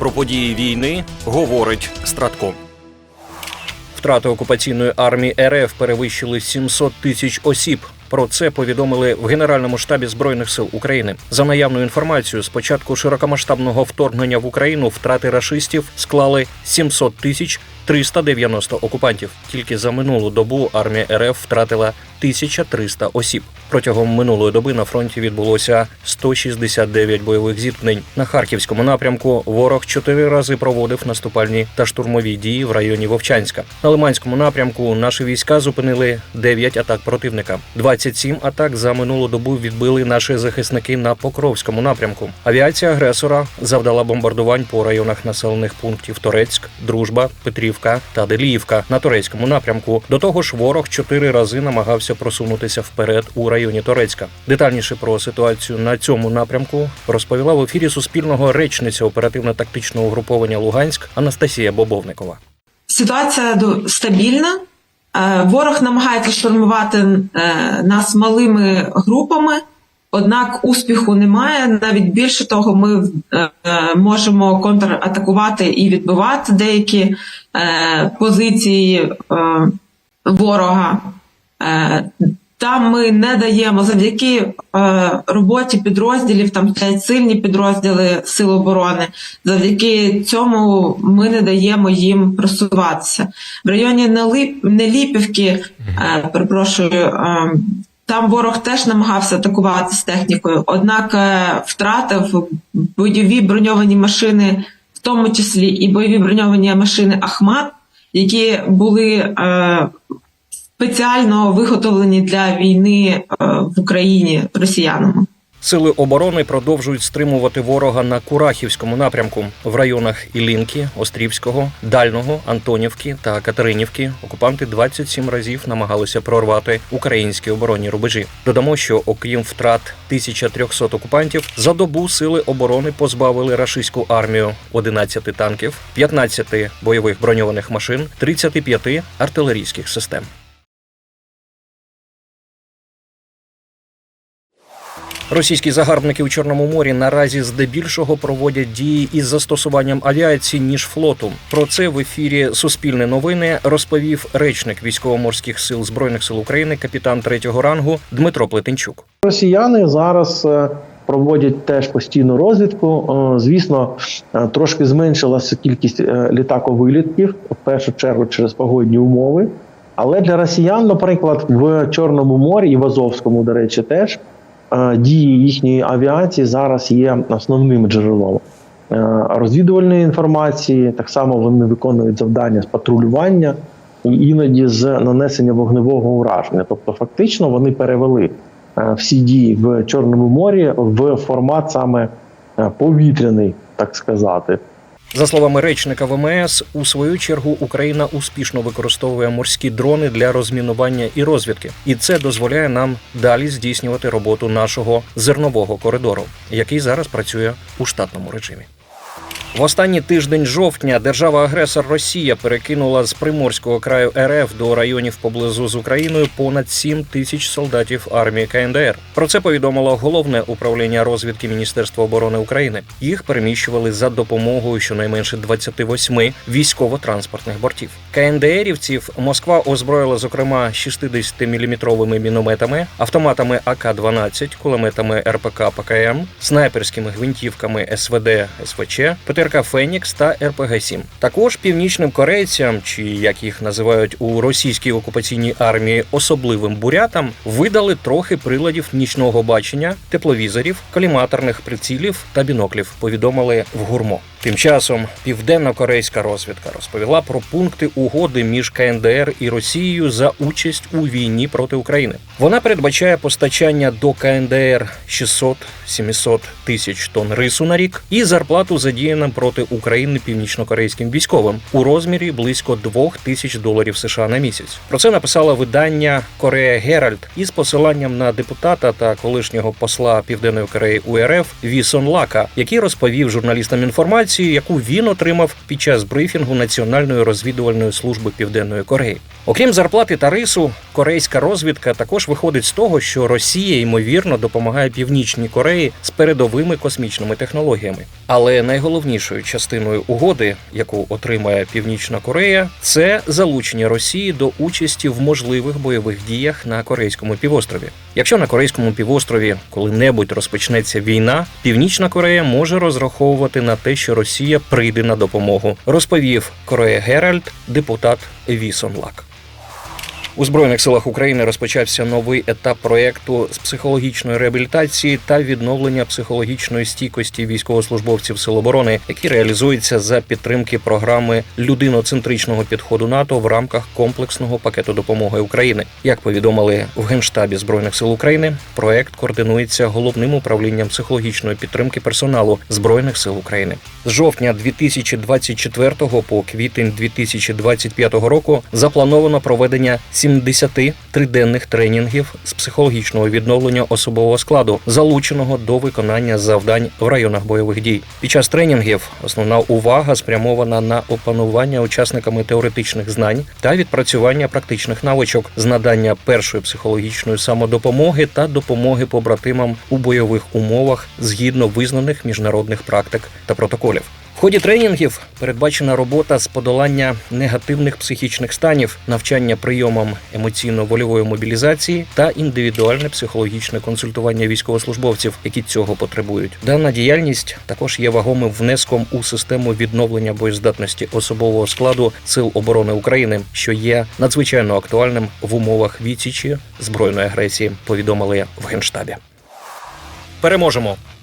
Про події війни говорить Стратком. Втрати окупаційної армії РФ перевищили 700 тисяч осіб. Про це повідомили в Генеральному штабі збройних сил України. За наявною інформацією, з початку широкомасштабного вторгнення в Україну втрати рашистів склали 700 тисяч 390 окупантів. Тільки за минулу добу армія РФ втратила 1300 осіб. Протягом минулої доби на фронті відбулося 169 бойових зіткнень. На харківському напрямку ворог чотири рази проводив наступальні та штурмові дії в районі Вовчанська. На Лиманському напрямку наші війська зупинили 9 атак противника. 27 атак за минулу добу відбили наші захисники на Покровському напрямку. Авіація агресора завдала бомбардувань по районах населених пунктів Торецьк, Дружба, Петрівка та Деліївка на турецькому напрямку. До того ж, ворог чотири рази намагався просунутися вперед у районі Торецька. Детальніше про ситуацію на цьому напрямку розповіла в ефірі Суспільного речниця оперативно-тактичного угруповання Луганськ Анастасія Бобовникова. Ситуація стабільна. Е, Ворог намагається штурмувати е, нас малими групами, однак успіху немає. Навіть більше того, ми е, можемо контратакувати і відбивати деякі позиції ворога. Там ми не даємо завдяки е, роботі підрозділів, там стоять сильні підрозділи Сил оборони. Завдяки цьому ми не даємо їм просуватися. В районі Неліпівки, е, перепрошую, е, там ворог теж намагався атакувати з технікою, однак е, втратив бойові броньовані машини, в тому числі і бойові броньовані машини Ахмат, які були е, спеціально виготовлені для війни е, в Україні росіянами. Сили оборони продовжують стримувати ворога на Курахівському напрямку в районах Ілінки, Острівського, Дального, Антонівки та Катеринівки. Окупанти 27 разів намагалися прорвати українські оборонні рубежі. Додамо, що окрім втрат 1300 окупантів, за добу сили оборони позбавили рашистську армію 11 танків, 15 бойових броньованих машин, 35 артилерійських систем. Російські загарбники у Чорному морі наразі здебільшого проводять дії із застосуванням авіації ніж флоту. Про це в ефірі Суспільне новини розповів речник військово-морських сил збройних сил України, капітан третього рангу Дмитро Плетенчук. Росіяни зараз е, проводять теж постійну розвідку. Е, Звісно, е, трошки зменшилася кількість літаковилітків, в першу чергу через погодні умови. Але для росіян, наприклад, в Чорному морі і в Азовському, до речі, теж дії їхньої авіації зараз є основним джерелом е, розвідувальної інформації. Так само вони виконують завдання з патрулювання і іноді з нанесення вогневого ураження. Тобто, фактично, вони перевели е, всі дії в Чорному морі в формат саме е, повітряний, так сказати. За словами речника ВМС, у свою чергу Україна успішно використовує морські дрони для розмінування і розвідки, і це дозволяє нам далі здійснювати роботу нашого зернового коридору, який зараз працює у штатному режимі. В останній тиждень жовтня держава-агресор Росія перекинула з приморського краю РФ до районів поблизу з Україною понад 7 тисяч солдатів армії КНДР. Про це повідомило головне управління розвідки Міністерства оборони України. Їх переміщували за допомогою щонайменше 28 військово-транспортних бортів. КНДРівців Москва озброїла зокрема 60-мм мінометами, автоматами АК-12, кулеметами РПК ПКМ, снайперськими гвинтівками СВД СВЧ, ПТРК Фенікс та РПГ-7. Також північним корейцям, чи як їх називають у російській окупаційній армії, особливим бурятам, видали трохи приладів нічного бачення, тепловізорів, коліматорних прицілів та біноклів. Повідомили в гурмо. Тим часом південно-корейська розвідка розповіла про пункти угоди між КНДР і Росією за участь у війні проти України. Вона передбачає постачання до КНДР 600-700 тисяч тонн рису на рік і зарплату задіяним проти України північно-корейським військовим у розмірі близько 2 тисяч доларів США на місяць. Про це написало видання Корея Геральд із посиланням на депутата та колишнього посла Південної Кореї у РФ Вісон Лака, який розповів журналістам інформацію інформації, яку він отримав під час брифінгу Національної розвідувальної служби Південної Кореї. Окрім зарплати та рису, корейська розвідка також виходить з того, що Росія ймовірно допомагає Північній Кореї з передовими космічними технологіями. Але найголовнішою частиною угоди, яку отримає Північна Корея, це залучення Росії до участі в можливих бойових діях на Корейському півострові. Якщо на Корейському півострові коли-небудь розпочнеться війна, Північна Корея може розраховувати на те, що Росія прийде на допомогу, розповів Корея Геральд, депутат Вісон Лак. У збройних силах України розпочався новий етап проєкту з психологічної реабілітації та відновлення психологічної стійкості військовослужбовців Сил оборони, який реалізується за підтримки програми людиноцентричного підходу НАТО в рамках комплексного пакету допомоги України. Як повідомили в генштабі збройних сил України, проект координується головним управлінням психологічної підтримки персоналу збройних сил України. З жовтня 2024 по квітень 2025 року заплановано проведення 70 триденних тренінгів з психологічного відновлення особового складу, залученого до виконання завдань в районах бойових дій. Під час тренінгів основна увага спрямована на опанування учасниками теоретичних знань та відпрацювання практичних навичок з надання першої психологічної самодопомоги та допомоги побратимам у бойових умовах згідно визнаних міжнародних практик та протоколів. В ході тренінгів передбачена робота з подолання негативних психічних станів, навчання прийомам емоційно-вольової мобілізації та індивідуальне психологічне консультування військовослужбовців, які цього потребують. Дана діяльність також є вагомим внеском у систему відновлення боєздатності особового складу сил оборони України, що є надзвичайно актуальним в умовах відсічі збройної агресії. Повідомили в генштабі. Переможемо.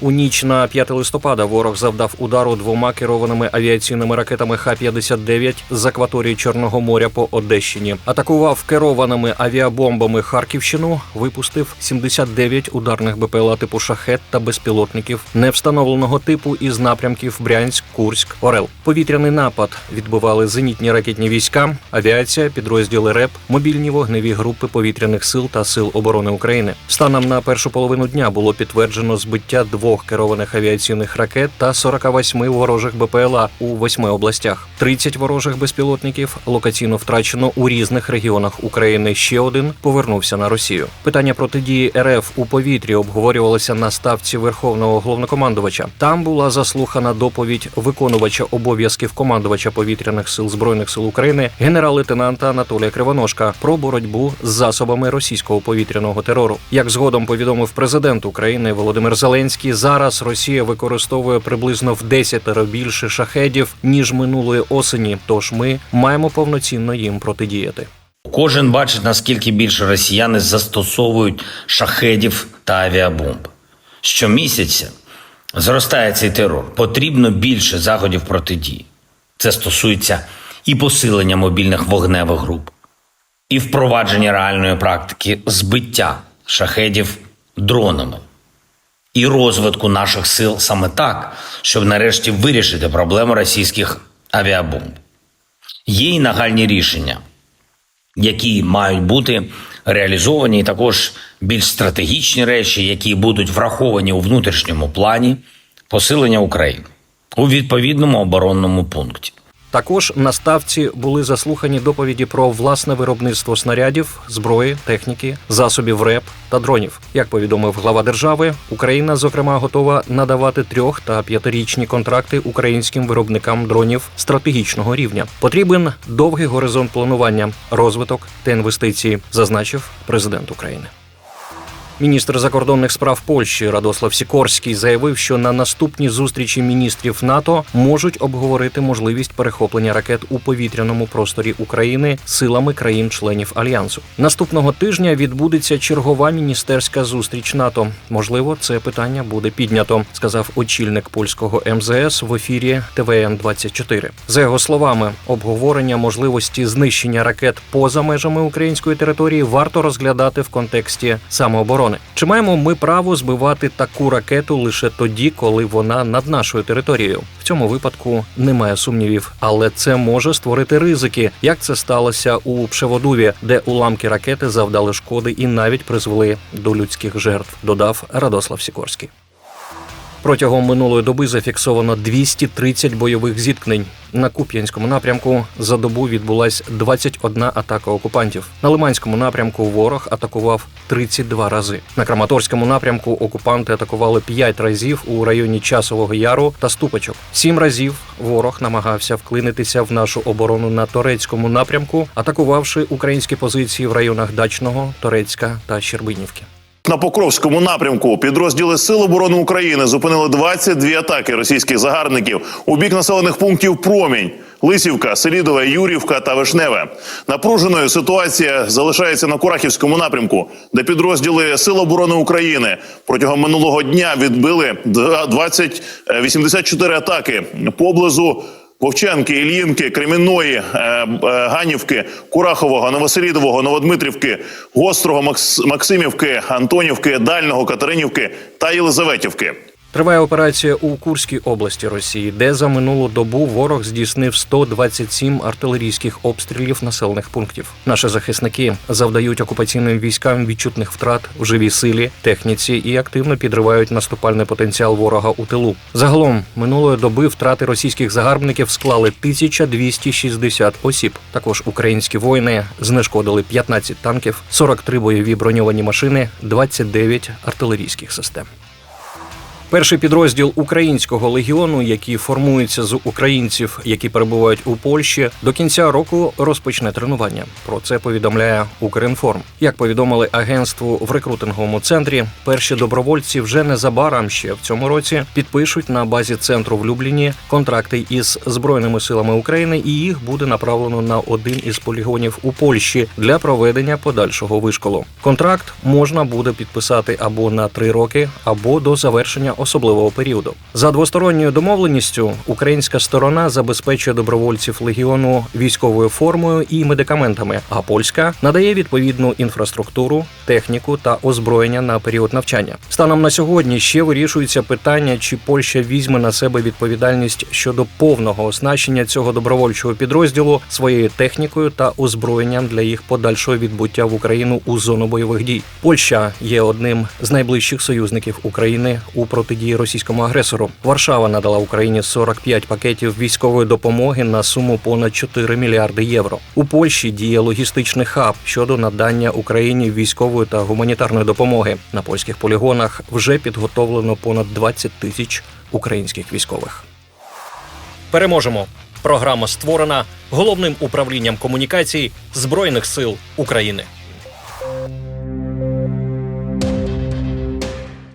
У ніч на 5 листопада ворог завдав удару двома керованими авіаційними ракетами Х-59 з акваторії Чорного моря по Одещині. Атакував керованими авіабомбами Харківщину, випустив 79 ударних БПЛА типу шахет та безпілотників невстановленого типу із напрямків Брянськ, Курськ, Орел. Повітряний напад відбивали зенітні ракетні війська, авіація, підрозділи РЕП, мобільні вогневі групи повітряних сил та сил оборони України. Станом на першу половину дня було підтверджено збиття двох керованих авіаційних ракет та 48 ворожих БПЛА у восьми областях. 30 ворожих безпілотників локаційно втрачено у різних регіонах України. Ще один повернувся на Росію. Питання протидії РФ у повітрі обговорювалося на ставці верховного головнокомандувача. Там була заслухана доповідь виконувача обов'язків командувача повітряних сил збройних сил України генерал-лейтенанта Анатолія Кривоножка про боротьбу з засобами російського повітряного терору. Як згодом повідомив президент України Володимир Зеленський, зараз Росія використовує приблизно в десятеро більше шахедів ніж минулої осені. Тож ми маємо повноцінно їм протидіяти. Кожен бачить, наскільки більше росіяни застосовують шахедів та авіабомб. Щомісяця зростає цей терор. Потрібно більше заходів протидії. Це стосується і посилення мобільних вогневих груп, і впровадження реальної практики збиття шахедів дронами, і розвитку наших сил саме так, щоб нарешті вирішити проблему російських авіабомб. Є і нагальні рішення які мають бути реалізовані, і також більш стратегічні речі, які будуть враховані у внутрішньому плані посилення України у відповідному оборонному пункті. Також на ставці були заслухані доповіді про власне виробництво снарядів, зброї, техніки, засобів РЕП та дронів. Як повідомив глава держави, Україна, зокрема, готова надавати трьох та п'ятирічні контракти українським виробникам дронів стратегічного рівня. Потрібен довгий горизонт планування, розвиток та інвестиції, зазначив президент України. Міністр закордонних справ Польщі Радослав Сікорський заявив, що на наступній зустрічі міністрів НАТО можуть обговорити можливість перехоплення ракет у повітряному просторі України силами країн-членів альянсу. Наступного тижня відбудеться чергова міністерська зустріч НАТО. Можливо, це питання буде піднято, сказав очільник польського МЗС в ефірі ТВН 24 За його словами, обговорення можливості знищення ракет поза межами української території варто розглядати в контексті самооборони. Оборони. Чи маємо ми право збивати таку ракету лише тоді, коли вона над нашою територією? В цьому випадку немає сумнівів, але це може створити ризики, як це сталося у Пшеводуві, де уламки ракети завдали шкоди і навіть призвели до людських жертв. Додав Радослав Сікорський. Протягом минулої доби зафіксовано 230 бойових зіткнень. На Куп'янському напрямку за добу відбулась 21 атака окупантів. На Лиманському напрямку ворог атакував 32 рази. На Краматорському напрямку окупанти атакували 5 разів у районі Часового Яру та Ступочок. Сім разів ворог намагався вклинитися в нашу оборону на Торецькому напрямку, атакувавши українські позиції в районах Дачного, Торецька та Щербинівки. На Покровському напрямку підрозділи Сил оборони України зупинили 22 атаки російських загарбників у бік населених пунктів Промінь, Лисівка, Селідове, Юрівка та Вишневе. Напруженою ситуація залишається на Курахівському напрямку, де підрозділи Сил оборони України протягом минулого дня відбили 20 е, 84 атаки поблизу Вовчанки, Ільїнки, Кремінної, е, е, Ганівки, Курахового, Новоселідового, Новодмитрівки, Гострого, Макс- Максимівки, Антонівки, Дального, Катеринівки та Єлизаветівки. Триває операція у Курській області Росії, де за минулу добу ворог здійснив 127 артилерійських обстрілів населених пунктів. Наші захисники завдають окупаційним військам відчутних втрат в живій силі, техніці і активно підривають наступальний потенціал ворога у тилу. Загалом минулої доби втрати російських загарбників склали 1260 осіб. Також українські воїни знешкодили 15 танків, 43 бойові броньовані машини, 29 артилерійських систем. Перший підрозділ українського легіону, який формується з українців, які перебувають у Польщі, до кінця року розпочне тренування. Про це повідомляє Укрінформ. Як повідомили агентству в рекрутинговому центрі, перші добровольці вже незабаром ще в цьому році підпишуть на базі центру в Любліні контракти із збройними силами України, і їх буде направлено на один із полігонів у Польщі для проведення подальшого вишколу. Контракт можна буде підписати або на три роки, або до завершення особливого періоду. За двосторонньою домовленістю українська сторона забезпечує добровольців легіону військовою формою і медикаментами, а польська надає відповідну інфраструктуру, техніку та озброєння на період навчання. Станом на сьогодні ще вирішується питання, чи Польща візьме на себе відповідальність щодо повного оснащення цього добровольчого підрозділу своєю технікою та озброєнням для їх подальшого відбуття в Україну у зону бойових дій. Польща є одним з найближчих союзників України у протидії російському агресору. Варшава надала Україні 45 пакетів військової допомоги на суму понад 4 мільярди євро. У Польщі діє логістичний хаб щодо надання Україні військової та гуманітарної допомоги. На польських полігонах вже підготовлено понад 20 тисяч українських військових. Переможемо. Програма створена головним управлінням комунікацій Збройних сил України.